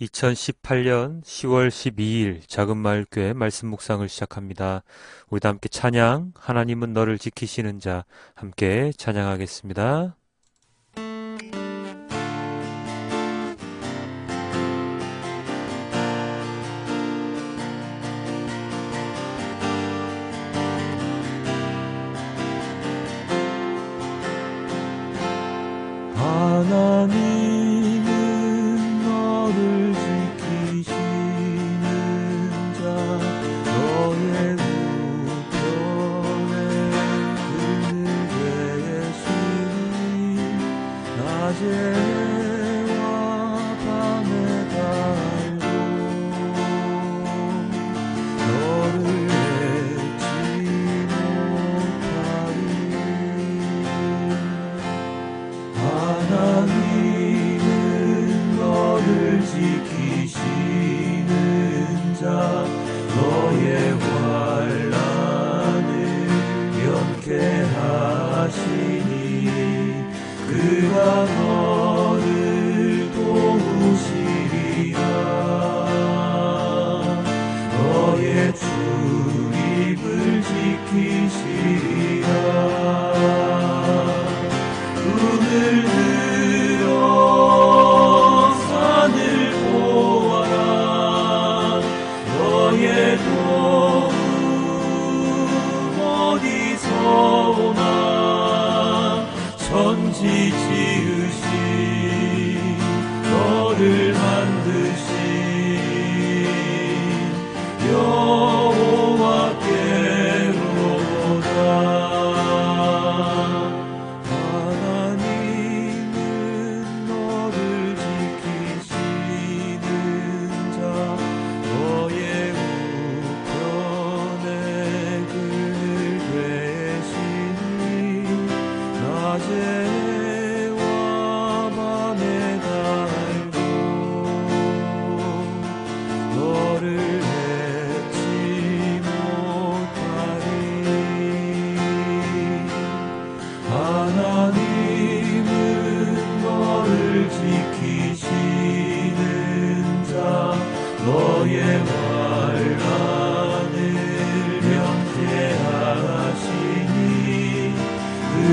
2018년 10월 12일 작은 마을교회 말씀 묵상을 시작합니다. 우리도 함께 찬양, 하나님은 너를 지키시는 자, 함께 찬양하겠습니다. 지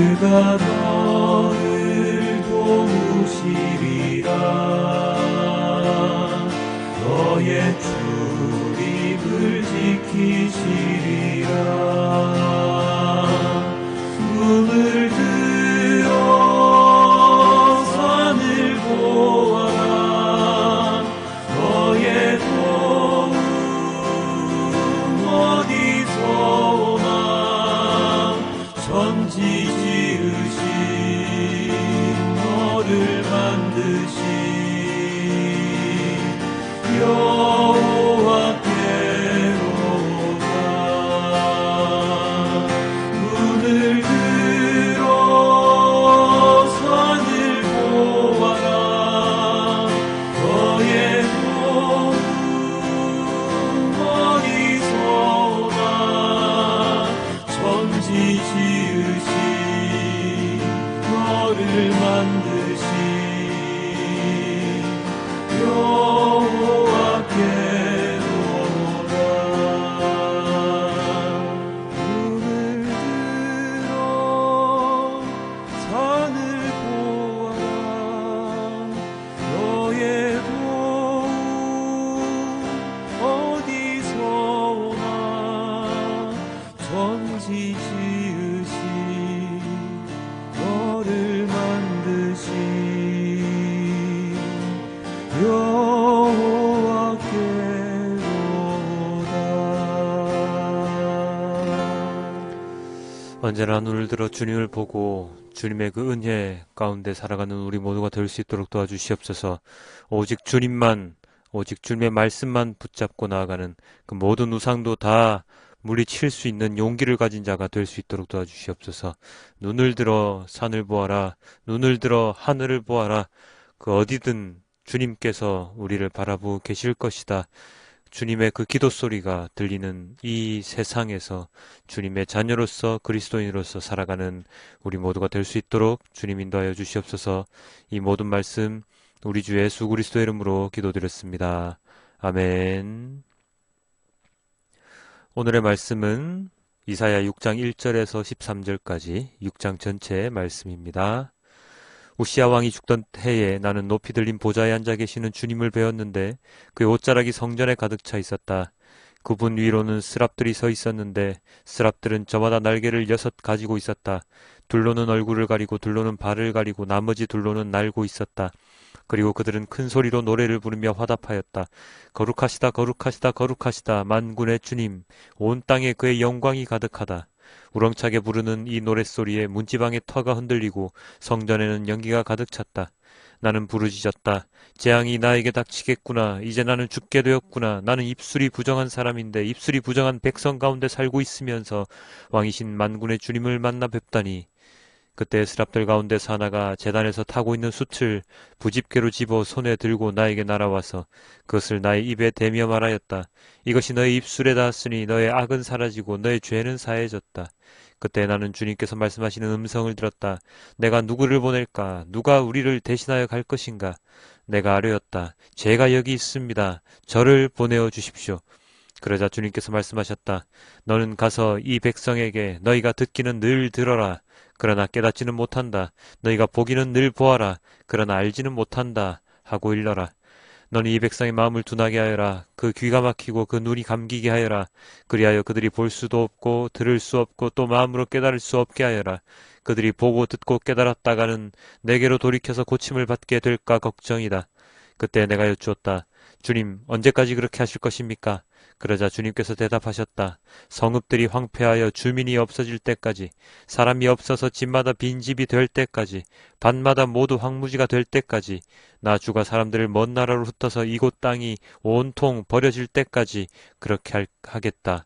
그가 너를 도우시리라. 너의 출입을 지키시리라 언제나 눈을 들어 주님을 보고 주님의 그 은혜 가운데 살아가는 우리 모두가 될 수 있도록 도와주시옵소서. 오직 주님만, 오직 주님의 말씀만 붙잡고 나아가는 그 모든 우상도 다 물리칠 수 있는 용기를 가진 자가 될 수 있도록 도와주시옵소서. 눈을 들어 산을 보아라. 눈을 들어 하늘을 보아라. 그 어디든 주님께서 우리를 바라보고 계실 것이다. 주님의 그 기도 소리가 들리는 이 세상에서 주님의 자녀로서 그리스도인으로서 살아가는 우리 모두가 될 수 있도록 주님 인도하여 주시옵소서 이 모든 말씀 우리 주 예수 그리스도 이름으로 기도드렸습니다. 아멘. 오늘의 말씀은 이사야 6장 1절에서 13절까지 6장 전체의 말씀입니다. 우시아 왕이 죽던 해에 나는 높이 들린 보좌에 앉아 계시는 주님을 배웠는데 그의 옷자락이 성전에 가득 차 있었다. 그분 위로는 스랍들이 서 있었는데 스랍들은 저마다 날개를 여섯 가지고 있었다. 둘로는 얼굴을 가리고 둘로는 발을 가리고 나머지 둘로는 날고 있었다. 그리고 그들은 큰 소리로 노래를 부르며 화답하였다. 거룩하시다 거룩하시다 거룩하시다 만군의 주님 온 땅에 그의 영광이 가득하다. 우렁차게 부르는 이 노랫소리에 문지방의 터가 흔들리고 성전에는 연기가 가득 찼다. 나는 부르짖었다. 재앙이 나에게 닥치겠구나. 이제 나는 죽게 되었구나. 나는 입술이 부정한 사람인데 입술이 부정한 백성 가운데 살고 있으면서 왕이신 만군의 주님을 만나 뵙다니. 그때 스랍들 가운데서 하나가 재단에서 타고 있는 숯을 부집게로 집어 손에 들고 나에게 날아와서 그것을 나의 입에 대며 말하였다. 이것이 너의 입술에 닿았으니 너의 악은 사라지고 너의 죄는 사해졌다. 그때 나는 주님께서 말씀하시는 음성을 들었다. 내가 누구를 보낼까? 누가 우리를 대신하여 갈 것인가? 내가 아뢰었다. 제가 여기 있습니다. 저를 보내어 주십시오. 그러자 주님께서 말씀하셨다. 너는 가서 이 백성에게 너희가 듣기는 늘 들어라. 그러나 깨닫지는 못한다. 너희가 보기는 늘 보아라. 그러나 알지는 못한다. 하고 일러라. 너는 이 백성의 마음을 둔하게 하여라. 그 귀가 막히고 그 눈이 감기게 하여라. 그리하여 그들이 볼 수도 없고 들을 수 없고 또 마음으로 깨달을 수 없게 하여라. 그들이 보고 듣고 깨달았다가는 내게로 돌이켜서 고침을 받게 될까 걱정이다. 그때 내가 여쭈었다. 주님, 언제까지 그렇게 하실 것입니까? 그러자 주님께서 대답하셨다. 성읍들이 황폐하여 주민이 없어질 때까지, 사람이 없어서 집마다 빈집이 될 때까지, 밭마다 모두 황무지가 될 때까지, 나 주가 사람들을 먼 나라로 흩어서 이곳 땅이 온통 버려질 때까지 그렇게 할- 하겠다.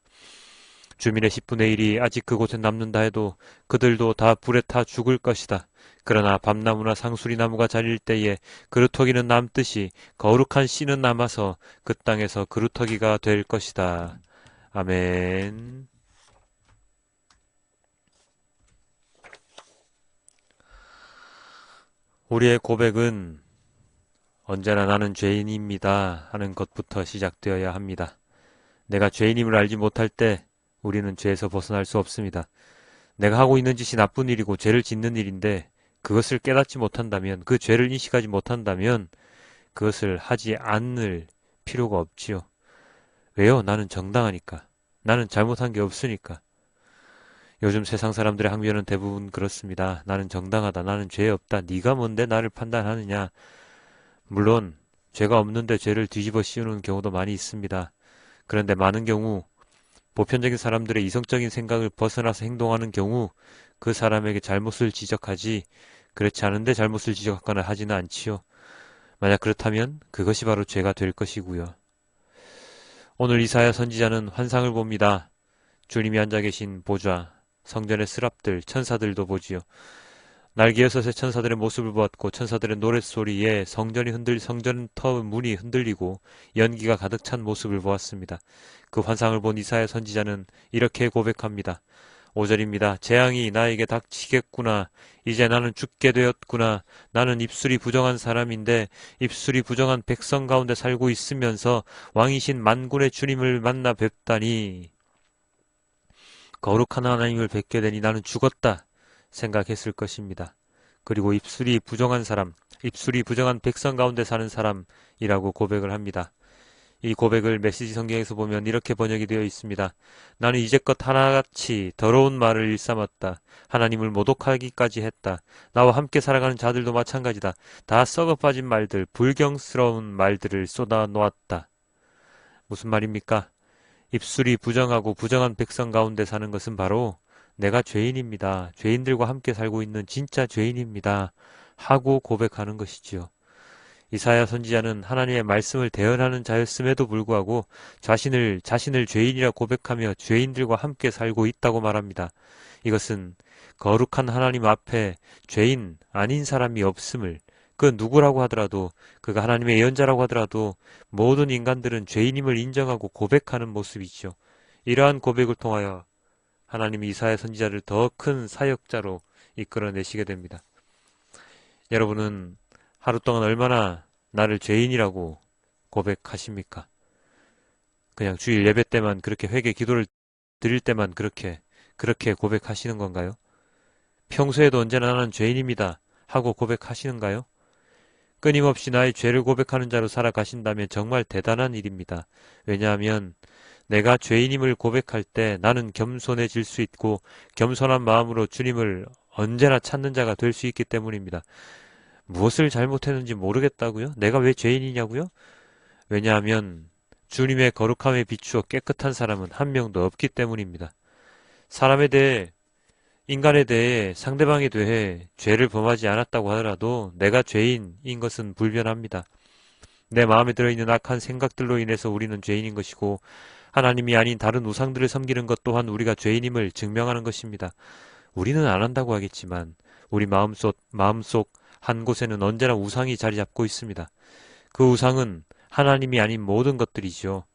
주민의 10분의 1이 아직 그곳에 남는다 해도 그들도 다 불에 타 죽을 것이다. 그러나 밤나무나 상수리 나무가 잘릴 때에 그루터기는 남듯이 거룩한 씨는 남아서 그 땅에서 그루터기가 될 것이다. 아멘. 우리의 고백은 언제나 나는 죄인입니다 하는 것부터 시작되어야 합니다. 내가 죄인임을 알지 못할 때 우리는 죄에서 벗어날 수 없습니다. 내가 하고 있는 짓이 나쁜 일이고 죄를 짓는 일인데 그것을 깨닫지 못한다면 그 죄를 인식하지 못한다면 그것을 하지 않을 필요가 없지요. 왜요? 나는 정당하니까. 나는 잘못한 게 없으니까. 요즘 세상 사람들의 항변은 대부분 그렇습니다. 나는 정당하다. 나는 죄 없다. 네가 뭔데 나를 판단하느냐? 물론 죄가 없는데 죄를 뒤집어 씌우는 경우도 많이 있습니다. 그런데 많은 경우 보편적인 사람들의 이성적인 생각을 벗어나서 행동하는 경우 그 사람에게 잘못을 지적하지 그렇지 않은데 잘못을 지적하거나 하지는 않지요. 만약 그렇다면 그것이 바로 죄가 될 것이고요. 오늘 이사야 선지자는 환상을 봅니다. 주님이 앉아 계신 보좌, 성전의 스랍들, 천사들도 보지요. 날개 여섯의 천사들의 모습을 보았고 천사들의 노랫소리에 성전이 흔들 성전 터 문이 흔들리고 연기가 가득 찬 모습을 보았습니다. 그 환상을 본 이사야 선지자는 이렇게 고백합니다. 5절입니다. 재앙이 나에게 닥치겠구나. 이제 나는 죽게 되었구나. 나는 입술이 부정한 사람인데 입술이 부정한 백성 가운데 살고 있으면서 왕이신 만군의 주님을 만나 뵙다니 거룩한 하나님을 뵙게 되니 나는 죽었다 생각했을 것입니다. 그리고 입술이 부정한 사람, 입술이 부정한 백성 가운데 사는 사람이라고 고백을 합니다. 이 고백을 메시지 성경에서 보면 이렇게 번역이 되어 있습니다. 나는 이제껏 하나같이 더러운 말을 일삼았다. 하나님을 모독하기까지 했다. 나와 함께 살아가는 자들도 마찬가지다. 다 썩어 빠진 말들, 불경스러운 말들을 쏟아 놓았다. 무슨 말입니까? 입술이 부정하고 부정한 백성 가운데 사는 것은 바로 내가 죄인입니다. 죄인들과 함께 살고 있는 진짜 죄인입니다. 하고 고백하는 것이지요. 이사야 선지자는 하나님의 말씀을 대언하는 자였음에도 불구하고 자신을 자신을 죄인이라 고백하며 죄인들과 함께 살고 있다고 말합니다. 이것은 거룩한 하나님 앞에 죄인 아닌 사람이 없음을 그 누구라고 하더라도 그가 하나님의 예언자라고 하더라도 모든 인간들은 죄인임을 인정하고 고백하는 모습이죠. 이러한 고백을 통하여 하나님이 이사야 선지자를 더 큰 사역자로 이끌어내시게 됩니다. 여러분은 하루 동안 얼마나 나를 죄인이라고 고백하십니까? 그냥 주일 예배 때만 그렇게 회개 기도를 드릴 때만 그렇게 그렇게 고백하시는 건가요? 평소에도 언제나 나는 죄인입니다 하고 고백하시는가요? 끊임없이 나의 죄를 고백하는 자로 살아가신다면 정말 대단한 일입니다. 왜냐하면 내가 죄인임을 고백할 때 나는 겸손해질 수 있고 겸손한 마음으로 주님을 언제나 찾는 자가 될 수 있기 때문입니다. 무엇을 잘못했는지 모르겠다고요? 내가 왜 죄인이냐고요? 왜냐하면 주님의 거룩함에 비추어 깨끗한 사람은 한 명도 없기 때문입니다. 사람에 대해 인간에 대해 상대방에 대해 죄를 범하지 않았다고 하더라도 내가 죄인인 것은 불변합니다. 내 마음에 들어있는 악한 생각들로 인해서 우리는 죄인인 것이고 하나님이 아닌 다른 우상들을 섬기는 것 또한 우리가 죄인임을 증명하는 것입니다. 우리는 안 한다고 하겠지만 우리 마음속 마음속 한 곳에는 언제나 우상이 자리 잡고 있습니다. 그 우상은 하나님이 아닌 모든 것들이죠.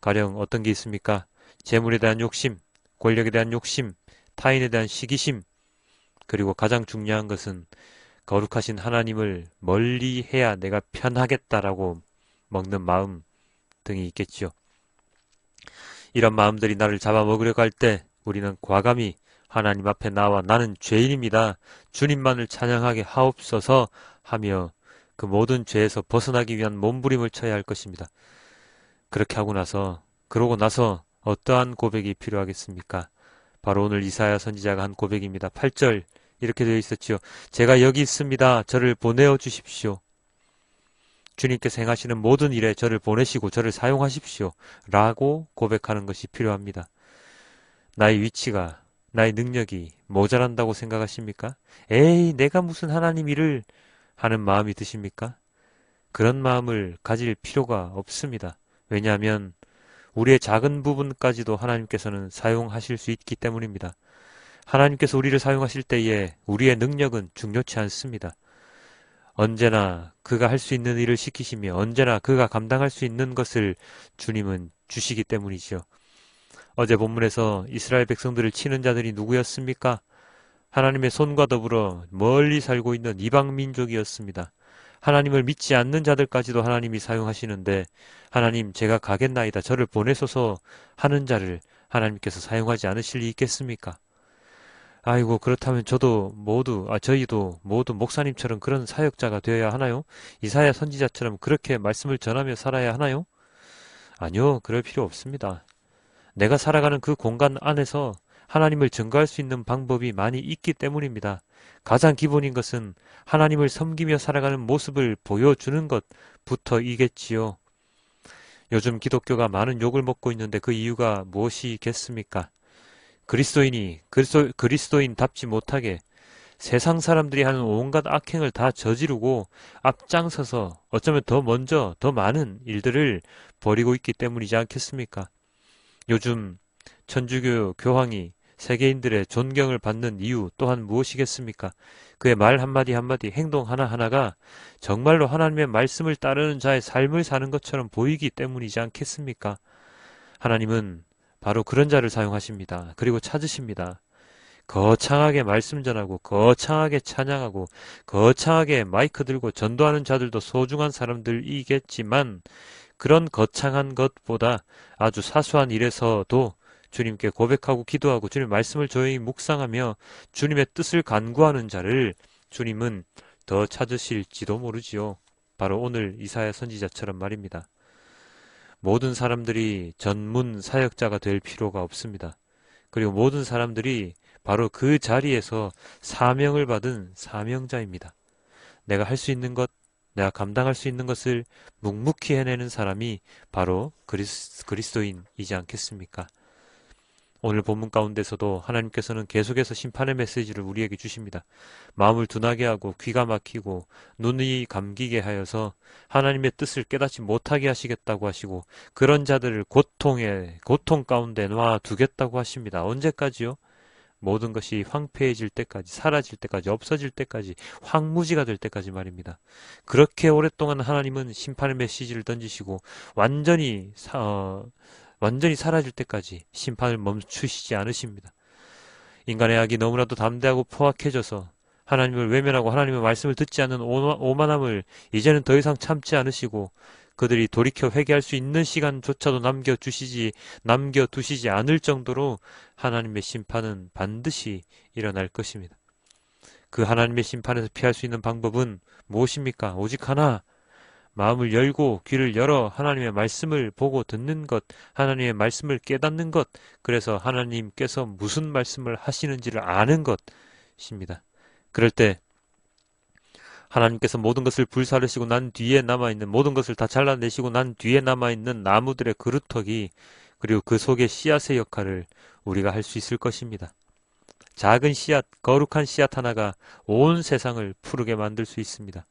가령 어떤 게 있습니까? 재물에 대한 욕심, 권력에 대한 욕심, 타인에 대한 시기심, 그리고 가장 중요한 것은 거룩하신 하나님을 멀리 해야 내가 편하겠다라고 먹는 마음 등이 있겠지요. 이런 마음들이 나를 잡아먹으려고 할 때 우리는 과감히 하나님 앞에 나와 나는 죄인입니다. 주님만을 찬양하게 하옵소서 하며 그 모든 죄에서 벗어나기 위한 몸부림을 쳐야 할 것입니다. 그렇게 하고 나서 그러고 나서 어떠한 고백이 필요하겠습니까? 바로 오늘 이사야 선지자가 한 고백입니다. 8절 이렇게 되어 있었지요. 제가 여기 있습니다. 저를 보내어 주십시오. 주님께서 행하시는 모든 일에 저를 보내시고 저를 사용하십시오. 라고 고백하는 것이 필요합니다. 나의 위치가, 나의 능력이 모자란다고 생각하십니까? 에이, 내가 무슨 하나님 일을 하는 마음이 드십니까? 그런 마음을 가질 필요가 없습니다. 왜냐하면 우리의 작은 부분까지도 하나님께서는 사용하실 수 있기 때문입니다. 하나님께서 우리를 사용하실 때에 우리의 능력은 중요치 않습니다. 언제나 그가 할 수 있는 일을 시키시며 언제나 그가 감당할 수 있는 것을 주님은 주시기 때문이지요. 어제 본문에서 이스라엘 백성들을 치는 자들이 누구였습니까? 하나님의 손과 더불어 멀리 살고 있는 이방 민족이었습니다. 하나님을 믿지 않는 자들까지도 하나님이 사용하시는데 하나님 제가 가겠나이다 저를 보내소서 하는 자를 하나님께서 사용하지 않으실 리 있겠습니까? 아이고 그렇다면 저도 모두 아 저희도 모두 목사님처럼 그런 사역자가 되어야 하나요? 이사야 선지자처럼 그렇게 말씀을 전하며 살아야 하나요? 아니요 그럴 필요 없습니다. 내가 살아가는 그 공간 안에서 하나님을 증거할 수 있는 방법이 많이 있기 때문입니다. 가장 기본인 것은 하나님을 섬기며 살아가는 모습을 보여주는 것부터이겠지요. 요즘 기독교가 많은 욕을 먹고 있는데 그 이유가 무엇이겠습니까? 그리스도인이 그리스도, 그리스도인답지 못하게 세상 사람들이 하는 온갖 악행을 다 저지르고 앞장서서 어쩌면 더 먼저 더 많은 일들을 벌이고 있기 때문이지 않겠습니까? 요즘 천주교 교황이 세계인들의 존경을 받는 이유 또한 무엇이겠습니까? 그의 말 한마디 한마디 행동 하나하나가 정말로 하나님의 말씀을 따르는 자의 삶을 사는 것처럼 보이기 때문이지 않겠습니까? 하나님은 바로 그런 자를 사용하십니다. 그리고 찾으십니다. 거창하게 말씀 전하고 거창하게 찬양하고 거창하게 마이크 들고 전도하는 자들도 소중한 사람들이겠지만 그런 거창한 것보다 아주 사소한 일에서도 주님께 고백하고 기도하고 주님 말씀을 조용히 묵상하며 주님의 뜻을 간구하는 자를 주님은 더 찾으실지도 모르지요. 바로 오늘 이사야 선지자처럼 말입니다. 모든 사람들이 전문 사역자가 될 필요가 없습니다. 그리고 모든 사람들이 바로 그 자리에서 사명을 받은 사명자입니다. 내가 할 수 있는 것, 내가 감당할 수 있는 것을 묵묵히 해내는 사람이 바로 그리스, 그리스도인이지 않겠습니까? 오늘 본문 가운데서도 하나님께서는 계속해서 심판의 메시지를 우리에게 주십니다. 마음을 둔하게 하고 귀가 막히고 눈이 감기게 하여서 하나님의 뜻을 깨닫지 못하게 하시겠다고 하시고 그런 자들을 고통에 고통 가운데 놔 두겠다고 하십니다. 언제까지요? 모든 것이 황폐해질 때까지 사라질 때까지 없어질 때까지 황무지가 될 때까지 말입니다. 그렇게 오랫동안 하나님은 심판의 메시지를 던지시고 완전히 사, 어, 완전히 사라질 때까지 심판을 멈추시지 않으십니다. 인간의 악이 너무나도 담대하고 포악해져서 하나님을 외면하고 하나님의 말씀을 듣지 않는 오만함을 이제는 더 이상 참지 않으시고 그들이 돌이켜 회개할 수 있는 시간조차도 남겨주시지, 남겨두시지 않을 정도로 하나님의 심판은 반드시 일어날 것입니다. 그 하나님의 심판에서 피할 수 있는 방법은 무엇입니까? 오직 하나. 마음을 열고 귀를 열어 하나님의 말씀을 보고 듣는 것, 하나님의 말씀을 깨닫는 것, 그래서 하나님께서 무슨 말씀을 하시는지를 아는 것입니다. 그럴 때 하나님께서 모든 것을 불사르시고 난 뒤에 남아있는 모든 것을 다 잘라내시고 난 뒤에 남아있는 나무들의 그루터기 그리고 그 속의 씨앗의 역할을 우리가 할 수 있을 것입니다. 작은 씨앗, 거룩한 씨앗 하나가 온 세상을 푸르게 만들 수 있습니다.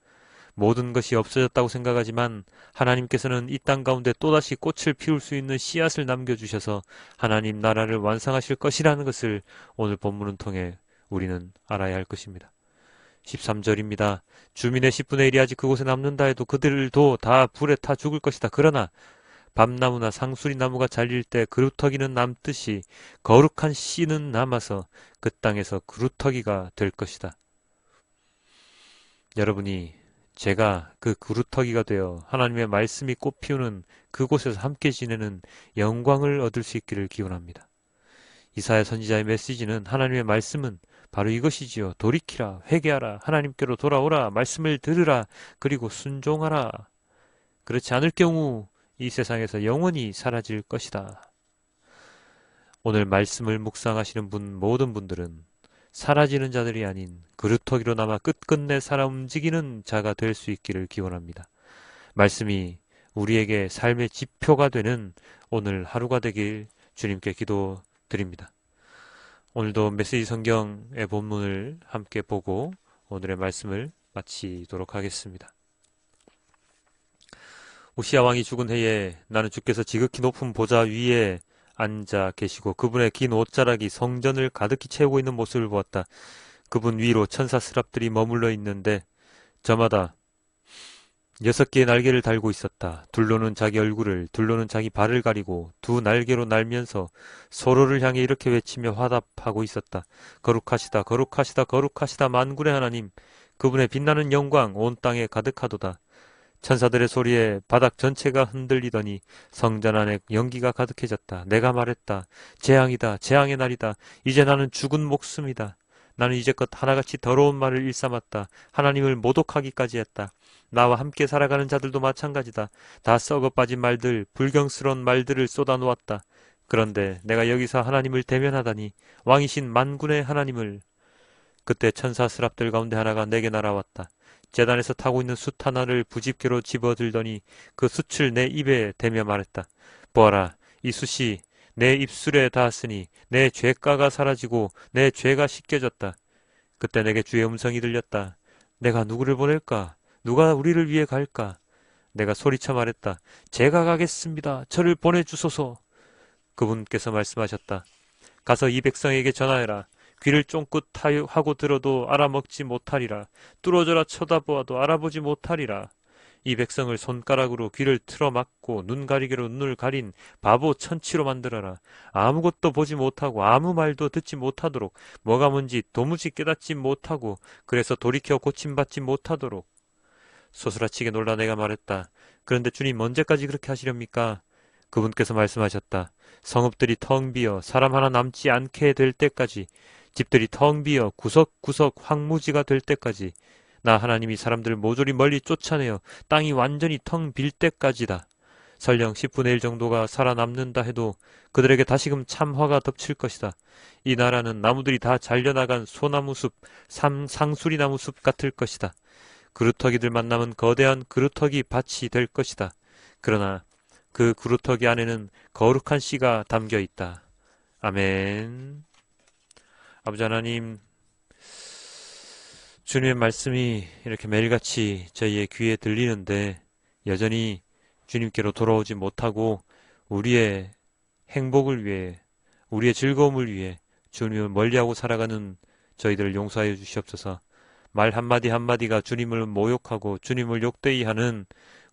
모든 것이 없어졌다고 생각하지만 하나님께서는 이 땅 가운데 또다시 꽃을 피울 수 있는 씨앗을 남겨주셔서 하나님 나라를 완성하실 것이라는 것을 오늘 본문을 통해 우리는 알아야 할 것입니다. 13절입니다. 주민의 10분의 1이 아직 그곳에 남는다 해도 그들도 다 불에 타 죽을 것이다. 그러나 밤나무나 상수리 나무가 잘릴 때 그루터기는 남듯이 거룩한 씨는 남아서 그 땅에서 그루터기가 될 것이다. 여러분이 제가 그 그루터기가 되어 하나님의 말씀이 꽃피우는 그곳에서 함께 지내는 영광을 얻을 수 있기를 기원합니다. 이사야 선지자의 메시지는 하나님의 말씀은 바로 이것이지요. 돌이키라, 회개하라, 하나님께로 돌아오라, 말씀을 들으라, 그리고 순종하라. 그렇지 않을 경우 이 세상에서 영원히 사라질 것이다. 오늘 말씀을 묵상하시는 분 모든 분들은 사라지는 자들이 아닌 그루터기로 남아 끝끝내 살아 움직이는 자가 될 수 있기를 기원합니다. 말씀이 우리에게 삶의 지표가 되는 오늘 하루가 되길 주님께 기도드립니다. 오늘도 메시지 성경의 본문을 함께 보고 오늘의 말씀을 마치도록 하겠습니다. 우시아 왕이 죽은 해에 나는 주께서 지극히 높은 보좌 위에 앉아 계시고 그분의 긴 옷자락이 성전을 가득히 채우고 있는 모습을 보았다. 그분 위로 천사 스랍들이 머물러 있는데 저마다 여섯 개의 날개를 달고 있었다. 둘로는 자기 얼굴을, 둘로는 자기 발을 가리고 두 날개로 날면서 서로를 향해 이렇게 외치며 화답하고 있었다. 거룩하시다, 거룩하시다, 거룩하시다, 만군의 하나님. 그분의 빛나는 영광 온 땅에 가득하도다. 천사들의 소리에 바닥 전체가 흔들리더니 성전 안에 연기가 가득해졌다. 내가 말했다. 재앙이다. 재앙의 날이다. 이제 나는 죽은 목숨이다. 나는 이제껏 하나같이 더러운 말을 일삼았다. 하나님을 모독하기까지 했다. 나와 함께 살아가는 자들도 마찬가지다. 다 썩어 빠진 말들, 불경스러운 말들을 쏟아놓았다. 그런데 내가 여기서 하나님을 대면하다니 왕이신 만군의 하나님을 그때 천사 스랍들 가운데 하나가 내게 날아왔다. 재단에서 타고 있는 숯 하나를 부집개로 집어들더니 그 숯을 내 입에 대며 말했다. 보아라, 이 숯이 내 입술에 닿았으니 내 죄가가 사라지고 내 죄가 씻겨졌다. 그때 내게 주의 음성이 들렸다. 내가 누구를 보낼까? 누가 우리를 위해 갈까? 내가 소리쳐 말했다. 제가 가겠습니다. 저를 보내주소서. 그분께서 말씀하셨다. 가서 이 백성에게 전하여라. 귀를 쫑긋 하고 들어도 알아먹지 못하리라. 뚫어져라 쳐다보아도 알아보지 못하리라. 이 백성을 손가락으로 귀를 틀어막고 눈 가리개로 눈을 가린 바보 천치로 만들어라. 아무것도 보지 못하고 아무 말도 듣지 못하도록 뭐가 뭔지 도무지 깨닫지 못하고 그래서 돌이켜 고침받지 못하도록 소스라치게 놀라 내가 말했다. 그런데 주님 언제까지 그렇게 하시렵니까? 그분께서 말씀하셨다. 성읍들이 텅 비어 사람 하나 남지 않게 될 때까지 집들이 텅 비어 구석구석 황무지가 될 때까지 나 하나님이 사람들을 모조리 멀리 쫓아내어 땅이 완전히 텅 빌 때까지다. 설령 10분의 1 정도가 살아남는다 해도 그들에게 다시금 참화가 덮칠 것이다. 이 나라는 나무들이 다 잘려나간 소나무 숲, 삼, 상수리 나무 숲 같을 것이다. 그루터기들 만 남은 거대한 그루터기 밭이 될 것이다. 그러나 그 그루터기 안에는 거룩한 씨가 담겨 있다. 아멘. 아버지 하나님, 주님의 말씀이 이렇게 매일같이 저희의 귀에 들리는데 여전히 주님께로 돌아오지 못하고 우리의 행복을 위해, 우리의 즐거움을 위해 주님을 멀리하고 살아가는 저희들을 용서하여 주시옵소서. 말 한마디 한마디가 주님을 모욕하고 주님을 욕되이 하는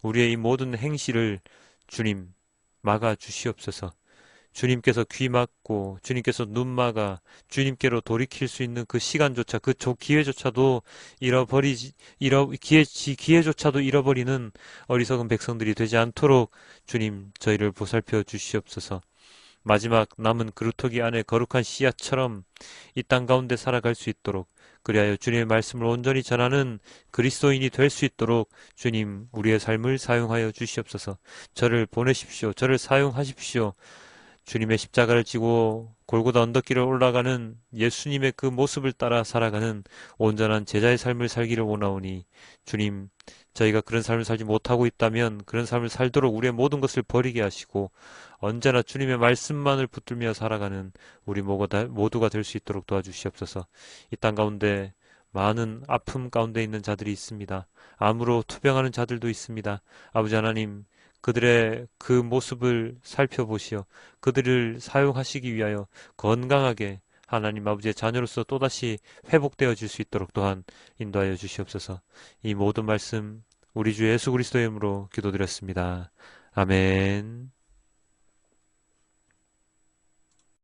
우리의 이 모든 행실을 주님 막아 주시옵소서. 주님께서 귀 막고 주님께서 눈 막아 주님께로 돌이킬 수 있는 그 시간조차 그 조- 기회조차도 잃어버리지 잃어 기회 지- 기회조차도 잃어버리는 어리석은 백성들이 되지 않도록 주님 저희를 보살펴 주시옵소서. 마지막 남은 그루터기 안에 거룩한 씨앗처럼 이 땅 가운데 살아갈 수 있도록 그리하여 주님의 말씀을 온전히 전하는 그리스도인이 될 수 있도록 주님 우리의 삶을 사용하여 주시옵소서. 저를 보내십시오. 저를 사용하십시오. 주님의 십자가를 지고 골고다 언덕길을 올라가는 예수님의 그 모습을 따라 살아가는 온전한 제자의 삶을 살기를 원하오니 주님 저희가 그런 삶을 살지 못하고 있다면 그런 삶을 살도록 우리의 모든 것을 버리게 하시고 언제나 주님의 말씀만을 붙들며 살아가는 우리 모두가 될 수 있도록 도와주시옵소서. 이 땅 가운데 많은 아픔 가운데 있는 자들이 있습니다. 암으로 투병하는 자들도 있습니다. 아버지 하나님, 그들의 그 모습을 살펴보시어 그들을 사용하시기 위하여 건강하게 하나님 아버지의 자녀로서 또다시 회복되어 질 수 있도록 또한 인도하여 주시옵소서. 이 모든 말씀 우리 주 예수 그리스도의 이름으로 기도드렸습니다. 아멘.